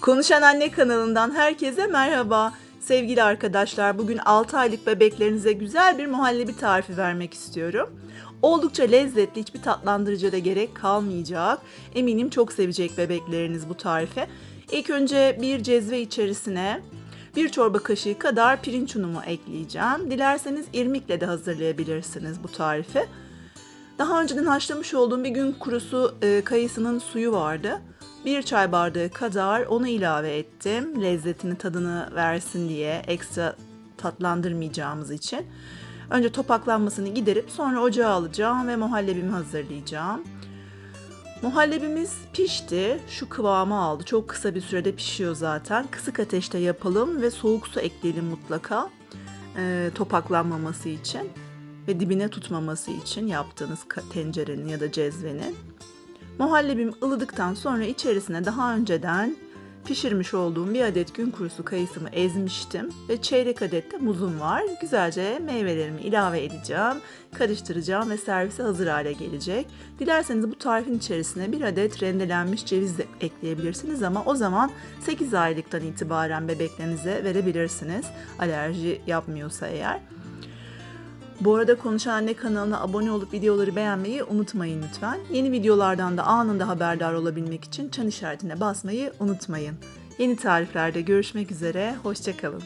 Konuşan Anne kanalından herkese merhaba. Sevgili arkadaşlar, bugün 6 aylık bebeklerinize güzel bir muhallebi tarifi vermek istiyorum. Oldukça lezzetli, hiçbir tatlandırıcıya da gerek kalmayacak. Eminim çok sevecek bebekleriniz bu tarifi. İlk önce bir cezve içerisine bir çorba kaşığı kadar pirinç unumu ekleyeceğim. Dilerseniz irmikle de hazırlayabilirsiniz bu tarifi. Daha önceden haşlamış olduğum bir gün kurusu e, kayısının suyu vardı. Bir çay bardağı kadar onu ilave ettim. Lezzetini, tadını versin diye ekstra tatlandırmayacağımız için. Önce topaklanmasını giderip sonra ocağa alacağım ve muhallebimi hazırlayacağım. Muhallebimiz pişti. Şu kıvamı aldı. Çok kısa bir sürede pişiyor zaten. Kısık ateşte yapalım ve soğuk su ekleyelim mutlaka. e, topaklanmaması için ve dibine tutmaması için yaptığınız tencerenin ya da cezvenin. Muhallebim ılıdıktan sonra içerisine daha önceden pişirmiş olduğum bir adet gün kurusu kayısımı ezmiştim ve çeyrek adet de muzum var. Güzelce meyvelerimi ilave edeceğim, karıştıracağım ve servise hazır hale gelecek. Dilerseniz bu tarifin içerisine bir adet rendelenmiş ceviz de ekleyebilirsiniz ama o zaman 8 aylıktan itibaren bebeklerinize verebilirsiniz. Alerji yapmıyorsa eğer. Bu arada Konuşan Anne kanalına abone olup videoları beğenmeyi unutmayın lütfen. Yeni videolardan da anında haberdar olabilmek için çan işaretine basmayı unutmayın. Yeni tariflerde görüşmek üzere, hoşçakalın.